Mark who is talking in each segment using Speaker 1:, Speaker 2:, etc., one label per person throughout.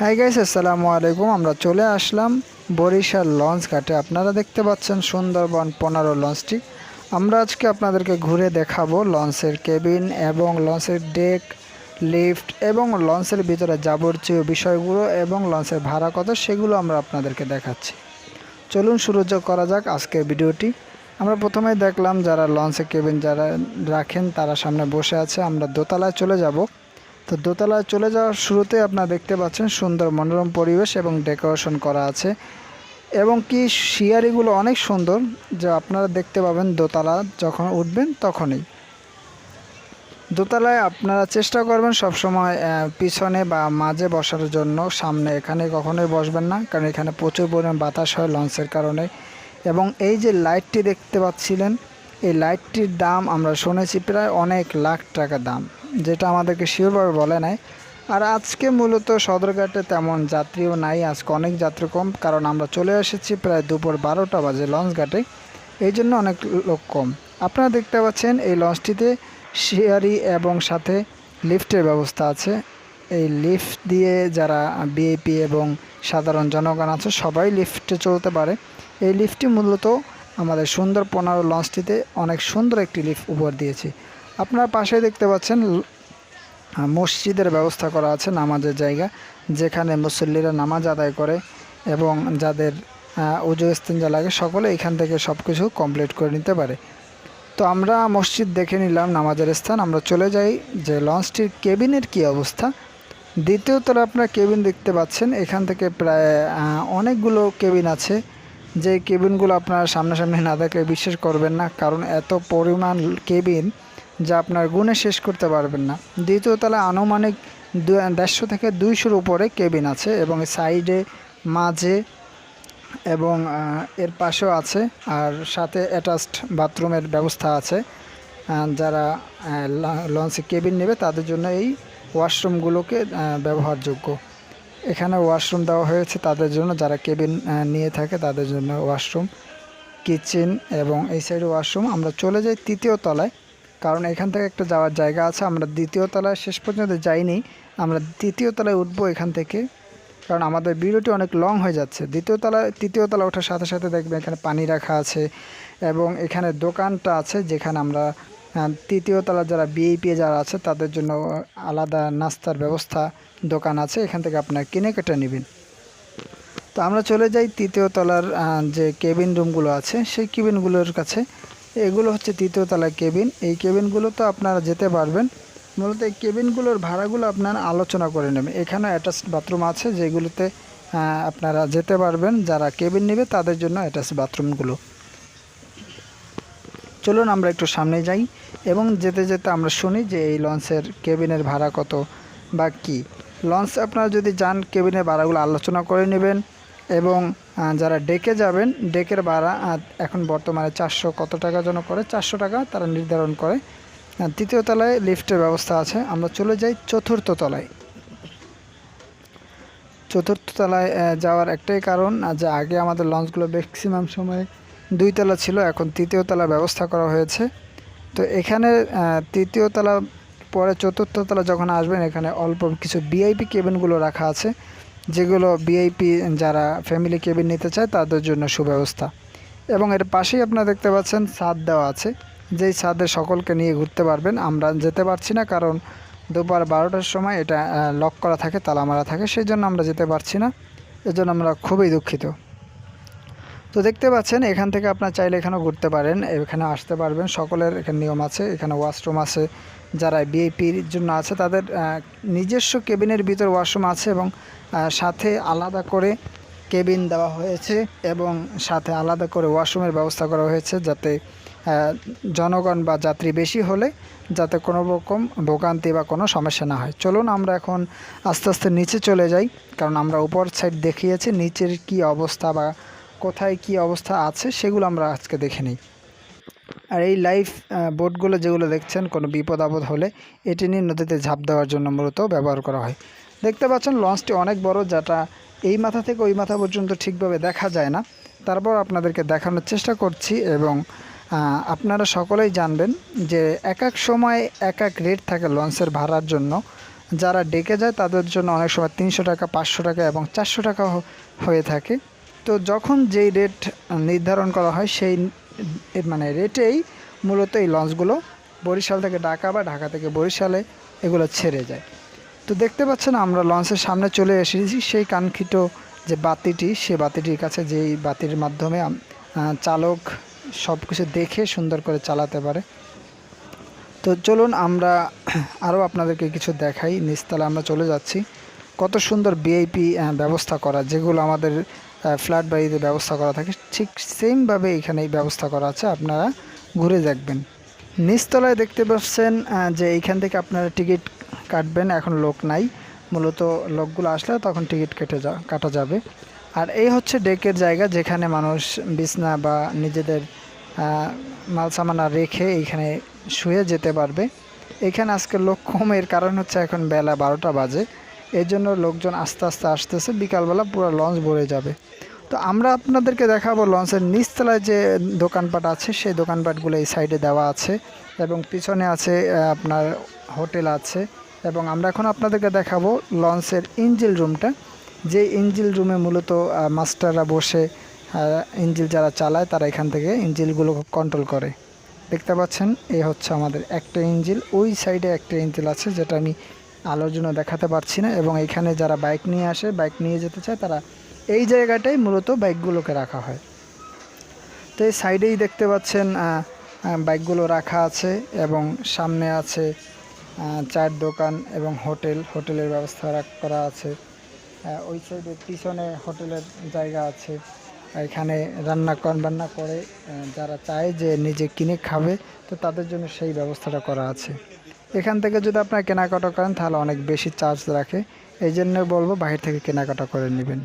Speaker 1: Hi guys আসসালামু আলাইকুম। আমরা চলে আসলাম বরিশাল লঞ্চ ঘাটে। আপনারা দেখতে পাচ্ছেন সুন্দরবন পনেরো লঞ্চটি। আমরা আজকে আপনাদেরকে ঘুরে দেখাবো লঞ্চের কেবিন এবং লঞ্চের ডেক, লিফট এবং লঞ্চের ভিতরে যাবতীয় বিষয়গুলো এবং লঞ্চের ভাড়া কত সেগুলো আমরা আপনাদেরকে দেখাচ্ছি। চলুন শুরু করা যাক আজকের ভিডিওটি। আমরা প্রথমেই দেখলাম যারা লঞ্চে কেবিন যারা রাখেন তারা সামনে বসে আছে। আমরা দোতলায় চলে যাব। তো দোতলায় চলে যাওয়ার শুরুতে আপনারা দেখতে পাচ্ছেন সুন্দর মনোরম পরিবেশ এবং ডেকোরেশন করা আছে। এবং কি শিয়ারিগুলো অনেক সুন্দর, যা আপনারা দেখতে পাবেন দোতলা যখন উঠবেন তখনই। দোতলায় আপনারা চেষ্টা করবেন সবসময় পিছনে বা মাঝে বসার জন্য, সামনে এখানে কখনোই বসবেন না, কারণ এখানে প্রচুর পরিমাণ বাতাস হয় লঞ্চের কারণে। এবং এই যে লাইটটি দেখতে পাচ্ছিলেন, এই লাইটটির দাম আমরা শুনেছি প্রায় অনেক লাখ টাকা দাম। যেটা আমাদেরকে শিওরভাবে বলে নাই। আর আজকে মূলত সদরঘাটে তেমন যাত্রীও নাই, আজকে অনেক যাত্রী কম, কারণ আমরা চলে এসেছি প্রায় দুপুর বারোটা বাজে লঞ্চ ঘাটে। এই জন্য অনেক লোক কম। আপনারা দেখতে পাচ্ছেন এই লঞ্চটিতে শেয়ারি এবং সাথে লিফটের ব্যবস্থা আছে। এই লিফট দিয়ে যারা বিএপি এবং সাধারণ জনগণ আছে, সবাই লিফটে চলতে পারে। এই লিফটটি মূলত আমাদের সুন্দর পনেরো লঞ্চটিতে অনেক সুন্দর একটি লিফট উপহার দিয়েছে। আপনার পাশে দেখতে পাচ্ছেন মসজিদের ব্যবস্থা করা আছে নামাজের জায়গা, যেখানে মুসল্লিরা নামাজ আদায় করে এবং যাদের উজু ইস্তেঞ্জা লাগে সকলে এখান থেকে সব কিছু কমপ্লিট করে নিতে পারে। তো আমরা মসজিদ দেখে নিলাম নামাজের স্থান, আমরা চলে যাই যে লঞ্চটির কেবিনের কি অবস্থা? দ্বিতীয় আপনার কেবিন দেখতে পাচ্ছেন, এখান থেকে প্রায় অনেকগুলো কেবিন আছে। যে কেবিনগুলো আপনার সামনাসামনি না দেখলে বিশ্বাস করবেন না, কারণ এত পরিমাণ কেবিন যা আপনার গুণে শেষ করতে পারবেন না। দ্বিতীয় তলায় আনুমানিক দেড়শো থেকে দুইশোর উপরে কেবিন আছে এবং সাইডে মাঝে এবং এর পাশেও আছে আর সাথে অ্যাটাচড বাথরুমের ব্যবস্থা আছে। যারা লঞ্চে কেবিন নেবে তাদের জন্য এই ওয়াশরুমগুলোকে ব্যবহারযোগ্য। এখানে ওয়াশরুম দেওয়া হয়েছে তাদের জন্য, যারা কেবিন নিয়ে থাকে তাদের জন্য ওয়াশরুম, কিচেন এবং এই সাইডে ওয়াশরুম। আমরা চলে যাই তৃতীয় তলায়। কারণ এখান থেকে একটা যাওয়ার জায়গা আছে, আমরা দ্বিতীয় তলায় শেষ পর্যন্ত যাইনি, আমরা তৃতীয় তলায় উঠবো এখান থেকে। কারণ আমাদের ভিডিওটি অনেক লং হয়ে যাচ্ছে। দ্বিতীয় তলায়, তৃতীয় তলা ওঠার সাথে সাথে দেখবেন এখানে পানি রাখা আছে এবং এখানে দোকানটা আছে যেখানে আমরা তৃতীয় তলা যারা বিএপি যারা আছে, তাদের জন্য আলাদা নাস্তার ব্যবস্থা দোকান আছে। এখান থেকে আপনার কিনে কেটে নেবেন। তো আমরা চলে যাই তৃতীয় তলার যে কেবিন রুমগুলো আছে, সেই কেবিনগুলোর কাছে। এগুলো হচ্ছে তৃতীয় তলার কেবিন। এই কেবিনগুলো তো আপনারা যেতে পারবেন। মূলত এই কেবিনগুলোর ভাড়াগুলো আপনারা আলোচনা করে নেবেন। এখানে অ্যাটাচ বাথরুম আছে, যেগুলোতে আপনারা যেতে পারবেন। যারা কেবিন নেবে, তাদের জন্য অ্যাটাচ বাথরুমগুলো চলুন আমরা একটু সামনে যাই এবং যেতে যেতে আমরা শুনি যে এই লঞ্চের কেবিনের ভাড়া কত বা কি। লঞ্চ আপনারা যদি যান, কেবিনের ভাড়াগুলো আলোচনা করে নেবেন। এবং যারা ডেকে যাবেন, ডেকের ভাড়া এখন বর্তমানে চারশো কত টাকা যেন করে, চারশো টাকা তারা নির্ধারণ করে। তৃতীয় তলায় লিফটের ব্যবস্থা আছে। আমরা চলে যাই চতুর্থ তলায়। চতুর্থ তলায় যাওয়ার একটাই কারণ যে আগে আমাদের লঞ্চগুলো ম্যাক্সিমাম সময় দুই তলা ছিল, এখন তৃতীয় তলা ব্যবস্থা করা হয়েছে। তো এখানে তৃতীয় তলা, পরে চতুর্থ তলা যখন আসবেন, এখানে অল্প কিছু বিআইপি কেবিনগুলো রাখা আছে। যেগুলো বিআইপি যারা ফ্যামিলি কেবিন নিতে চায়, তাদের জন্য সুব্যবস্থা। এবং এর পাশেই আপনারা দেখতে পাচ্ছেন, ছাদ দেওয়া আছে। যেই ছাদে সকলকে নিয়ে ঘুরতে পারবেন। আমরা যেতে পারছি না, কারণ দুপুর বারোটার সময় এটা লক করা থাকে, তালা মারা থাকে। সেই জন্য আমরা যেতে পারছি না। এজন্য আমরা খুবই দুঃখিত। তো দেখতে পাচ্ছেন, এখান থেকে আপনার চাইলে এখানেও ঘুরতে পারেন, এখানে আসতে পারবেন, সকলের এখানে নিয়ম আছে, এখানে ওয়াশরুম আছে, যারা বিআইপির জন্য আছে তাদের নিজস্ব কেবিনের ভিতর ওয়াশরুম আছে এবং সাথে আলাদা করে কেবিন দেওয়া হয়েছে এবং সাথে আলাদা করে ওয়াশরুমের ব্যবস্থা করা হয়েছে যাতে জনগণ বা যাত্রী বেশি হলে যাতে কোনো রকম ভোগান্তি বা কোনো সমস্যা না হয়। চলুন আমরা এখন আস্তে আস্তে নিচে চলে যাই, কারণ আমরা উপর সাইড দেখিয়েছি, নিচের কি অবস্থা বা কোথায় কি অবস্থা আছে সেগুলো আমরা আজকে দেখে নিই। আর এই লাইফ বোটগুলো যেগুলো দেখছেন, কোনো বিপদ আপদ হলে এটি নিয়ে নদীতে ঝাঁপ দেওয়ার জন্য মূলত ব্যবহার করা হয়। দেখতে পাচ্ছেন লঞ্চটি অনেক বড়, যেটা এই মাথা থেকে ওই মাথা পর্যন্ত ঠিকভাবে দেখা যায় না। তারপর আপনাদেরকে দেখানোর চেষ্টা করছি এবং আপনারা সকলেই জানবেন যে এক এক সময় এক এক রেট থাকে লঞ্চের ভাড়ার জন্য। যারা ডেকে যায়, তাদের জন্য অনেক সময় তিনশো টাকা, পাঁচশো টাকা এবং চারশো টাকা হয়ে থাকে। তো যখন যেই রেট নির্ধারণ করা হয়, সেই মানে রেটেই মূলত এই লঞ্চগুলো বরিশাল থেকে ঢাকা বা ঢাকা থেকে বরিশালে এগুলো ছেড়ে যায়। তো দেখতে পাচ্ছেন আমরা লঞ্চের সামনে চলে এসেছি, সেই কাঙ্ক্ষিত যে বাতিটি, সে বাতিটির কাছে যেই বাতির মাধ্যমে চালক সব কিছু দেখে সুন্দর করে চালাতে পারে। তো চলুন আমরা আরও আপনাদেরকে কিছু দেখাই নিচতলা আমরা চলে যাচ্ছি। কত সুন্দর বিআইপি ব্যবস্থা করা, যেগুলো আমাদের ফ্ল্যাট বাড়িতে ব্যবস্থা করা থাকে। ঠিক সেমভাবে এখানে ব্যবস্থা করা আছে, আপনারা ঘুরে দেখবেন। নিচতলায় দেখতে পাচ্ছেন যে এইখান থেকে আপনারা টিকিট কাটবেন, এখন লোক নাই। মূলত লোকগুলো আসলে তখন টিকিট কেটে যা, কাটা যাবে। আর এই হচ্ছে ডেকের জায়গা, যেখানে মানুষ বিছনা বা নিজেদের মাল সামানা রেখে এইখানে শুয়ে যেতে পারবে। এখানে আজকে লোক কমের কারণ হচ্ছে এখন বেলা বারোটা বাজে। এই জন্য লোকজন আস্তে আস্তে আসতেছে, বিকালবেলা পুরো লঞ্চ ভরে যাবে। তো আমরা আপনাদেরকে দেখাবো লঞ্চের নিচতলায় যে দোকানপাট আছে, সেই দোকানপাটগুলো এই সাইডে দেওয়া আছে এবং পিছনে আছে আপনার হোটেল আছে এবং আমরা এখন আপনাদেরকে দেখাবো লঞ্চের ইঞ্জিল রুমটা। যে ইঞ্জিল রুমে মূলত মাস্টাররা বসে ইঞ্জিল যারা চালায় তারা এখান থেকে ইঞ্জিলগুলো কন্ট্রোল করে। দেখতে পাচ্ছেন এই হচ্ছে আমাদের একটা ইঞ্জিল, ওই সাইডে একটা ইঞ্জিল আছে, যেটা আমি আলোর জন্য দেখাতে পারছি না এবং এখানে যারা বাইক নিয়ে আসে বাইক নিয়ে যেতে চায়, তারা এই জায়গাটাই মূলত বাইকগুলোকে রাখা হয়। তো এই সাইডেই দেখতে পাচ্ছেন বাইকগুলো রাখা আছে এবং সামনে আছে চায়ের দোকান এবং হোটেল। হোটেলের ব্যবস্থা করা আছে। ওই সাইডে পিছনে হোটেলের জায়গা আছে। এখানে রান্না বান্না করে যারা চায় যে নিজে কিনে খাবে, তো তাদের জন্য সেই ব্যবস্থাটা করা আছে। এখান থেকে যদি আপনারা কেনাকাটা করেন, তাহলে অনেক বেশি চার্জ রাখে। এই জন্য বলব বাহির থেকে কেনাকাটা করে নেবেন।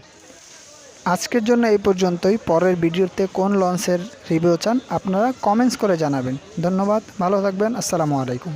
Speaker 1: আজকের জন্য এই পর্যন্তই। পরের ভিডিওতে কোন লঞ্চের রিভিউ চান, আপনারা কমেন্টস করে জানাবেন। ধন্যবাদ, ভালো থাকবেন, আসসালামু আলাইকুম।